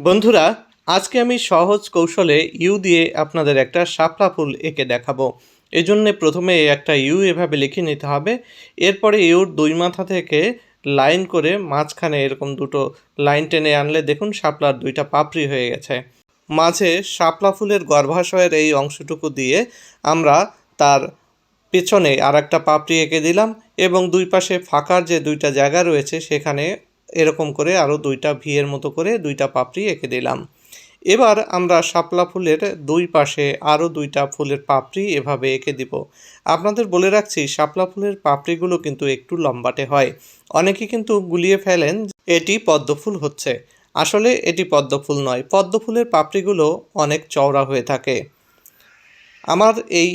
বন্ধুরা, আজকে আমি সহজ কৌশলে ইউ দিয়ে আপনাদের একটা শাপলা ফুল এঁকে দেখাবো। এই জন্যে প্রথমে একটা ইউ এভাবে লিখে নিতে হবে। এরপরে ইউর দুই মাথা থেকে লাইন করে মাঝখানে এরকম দুটো লাইন টেনে আনলে দেখুন শাপলার দুইটা পাপড়ি হয়ে গেছে। মাঝে শাপলা ফুলের গর্ভাশয়ের এই অংশটুকু দিয়ে আমরা তার পেছনে আর একটা পাপড়ি এঁকে দিলাম এবং দুই পাশে ফাঁকার যে দুইটা জায়গা রয়েছে সেখানে এরকম করে আরও দুইটা ভিয়ের মতো করে দুইটা পাপড়ি এঁকে দিলাম। এবার আমরা শাপলা ফুলের দুই পাশে আরও দুইটা ফুলের পাপড়ি এভাবে এঁকে দিব। আপনাদের বলে রাখছি, শাপলা ফুলের পাপড়িগুলো কিন্তু একটু লম্বাটে হয়। অনেকে কিন্তু গুলিয়ে ফেলেন এটি পদ্ম ফুল হচ্ছে। আসলে এটি পদ্ম ফুল নয়, পদ্ম ফুলের পাপড়িগুলো অনেক চওড়া হয়ে থাকে। আমার এই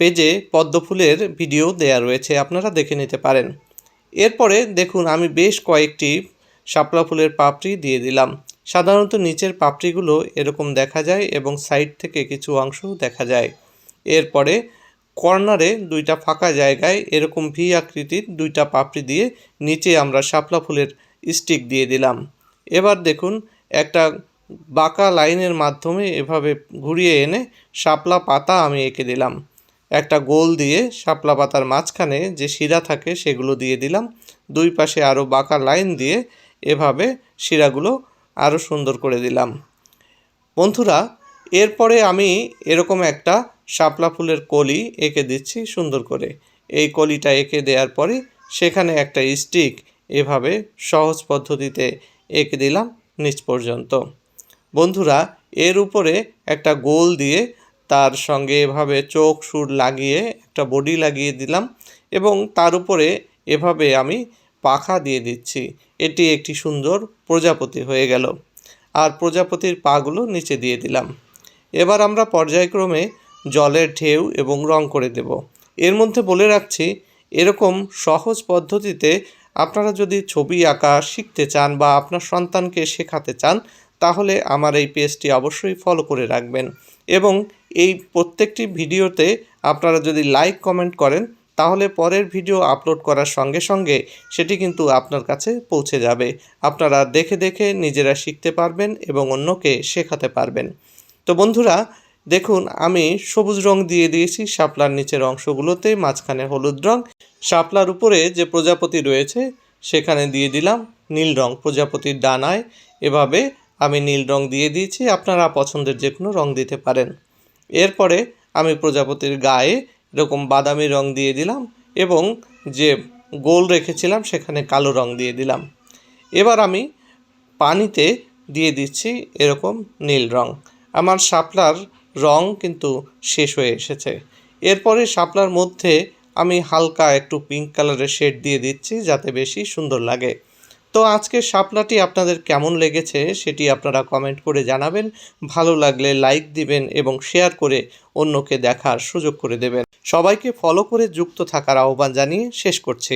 পেজে পদ্ম ফুলের ভিডিও দেয়া রয়েছে, আপনারা দেখে নিতে পারেন। এরপরে দেখুন, আমি বেশ কয়েকটি শাপলা ফুলের পাপড়ি দিয়ে দিলাম। সাধারণত নিচের পাপড়িগুলো এরকম দেখা যায় এবং সাইড থেকে কিছু অংশ দেখা যায়। এরপরে কর্নারে দুইটা ফাঁকা জায়গায় এরকম ভি আকৃতির দুইটা পাপড়ি দিয়ে নিচে আমরা শাপলা ফুলের স্টিক দিয়ে দিলাম। এবার দেখুন, একটা বাঁকা লাইনের মাধ্যমে এভাবে ঘুরিয়ে এনে শাপলা পাতা আমি এঁকে দিলাম। একটা গোল দিয়ে শাপলা পাতার মাঝখানে যে শিরা থাকে সেগুলো দিয়ে দিলাম। দুই পাশে আরও বাঁকা লাইন দিয়ে এভাবে শিরাগুলো আরও সুন্দর করে দিলাম। বন্ধুরা, এরপরে আমি এরকম একটা শাপলা ফুলের কলি এঁকে দিচ্ছি সুন্দর করে। এই কলিটা এঁকে দেওয়ার পরে সেখানে একটা স্টিক এভাবে সহজ পদ্ধতিতে এঁকে দিলাম নিচ পর্যন্ত। বন্ধুরা, এর উপরে একটা গোল দিয়ে তার সঙ্গে এভাবে চোখ সুর লাগিয়ে একটা বডি লাগিয়ে দিলাম এবং তার উপরে এভাবে আমি পাখা দিয়ে দিচ্ছি। এটি একটি সুন্দর প্রজাপতি হয়ে গেল। আর প্রজাপতির পাগুলো নিচে দিয়ে দিলাম। এবার আমরা পর্যায়ক্রমে জলের ঢেউ এবং রং করে দেব। এর মধ্যে বলে রাখছি, এরকম সহজ পদ্ধতিতে আপনারা যদি ছবি আঁকা শিখতে চান বা আপনার সন্তানকে শেখাতে চান, তাহলে আমার এই পেজটি অবশ্যই ফলো করে রাখবেন। এবং এই প্রত্যেকটি ভিডিওতে আপনারা যদি লাইক, কমেন্ট করেন তাহলে পরের ভিডিও আপলোড করার সঙ্গে সঙ্গে সেটি কিন্তু আপনার কাছে পৌঁছে যাবে। আপনারা দেখে দেখে নিজেরা শিখতে পারবেন এবং অন্যকে শেখাতে পারবেন। তো বন্ধুরা, দেখুন, আমি সবুজ রং দিয়ে দিয়েছি, শাপলার নিচের অংশগুলোতে, মাঝখানে হলুদ রং। শাপলার উপরে যে প্রজাপতি রয়েছে, সেখানে দিয়ে দিলাম নীল রং, প্রজাপতির ডানায়। এভাবে আমি নীল রং দিয়ে দিয়েছি, আপনারা পছন্দের যে কোনো রং দিতে পারেন। এরপরে আমি প্রজাপতির গায়ে এরকম বাদামি রং দিয়ে দিলাম এবং যে গোল রেখেছিলাম সেখানে কালো রং দিয়ে দিলাম। এবার আমি পানিতে দিয়ে দিচ্ছি এরকম নীল রং। আমার শাপলার রং কিন্তু শেষ হয়ে এসেছে। এরপরে শাপলার মধ্যে আমি হালকা একটু পিঙ্ক কালারের শেড দিয়ে দিচ্ছি যাতে বেশি সুন্দর লাগে। তো আজকের শাপলাটি আপনাদের কেমন লেগেছে সেটি আপনারা কমেন্ট করে জানাবেন। ভালো লাগলে লাইক দিবেন এবং শেয়ার করে অন্যকে দেখার সুযোগ করে দেবেন। সবাইকে ফলো করে যুক্ত থাকার আহ্বান জানিয়ে শেষ করছি।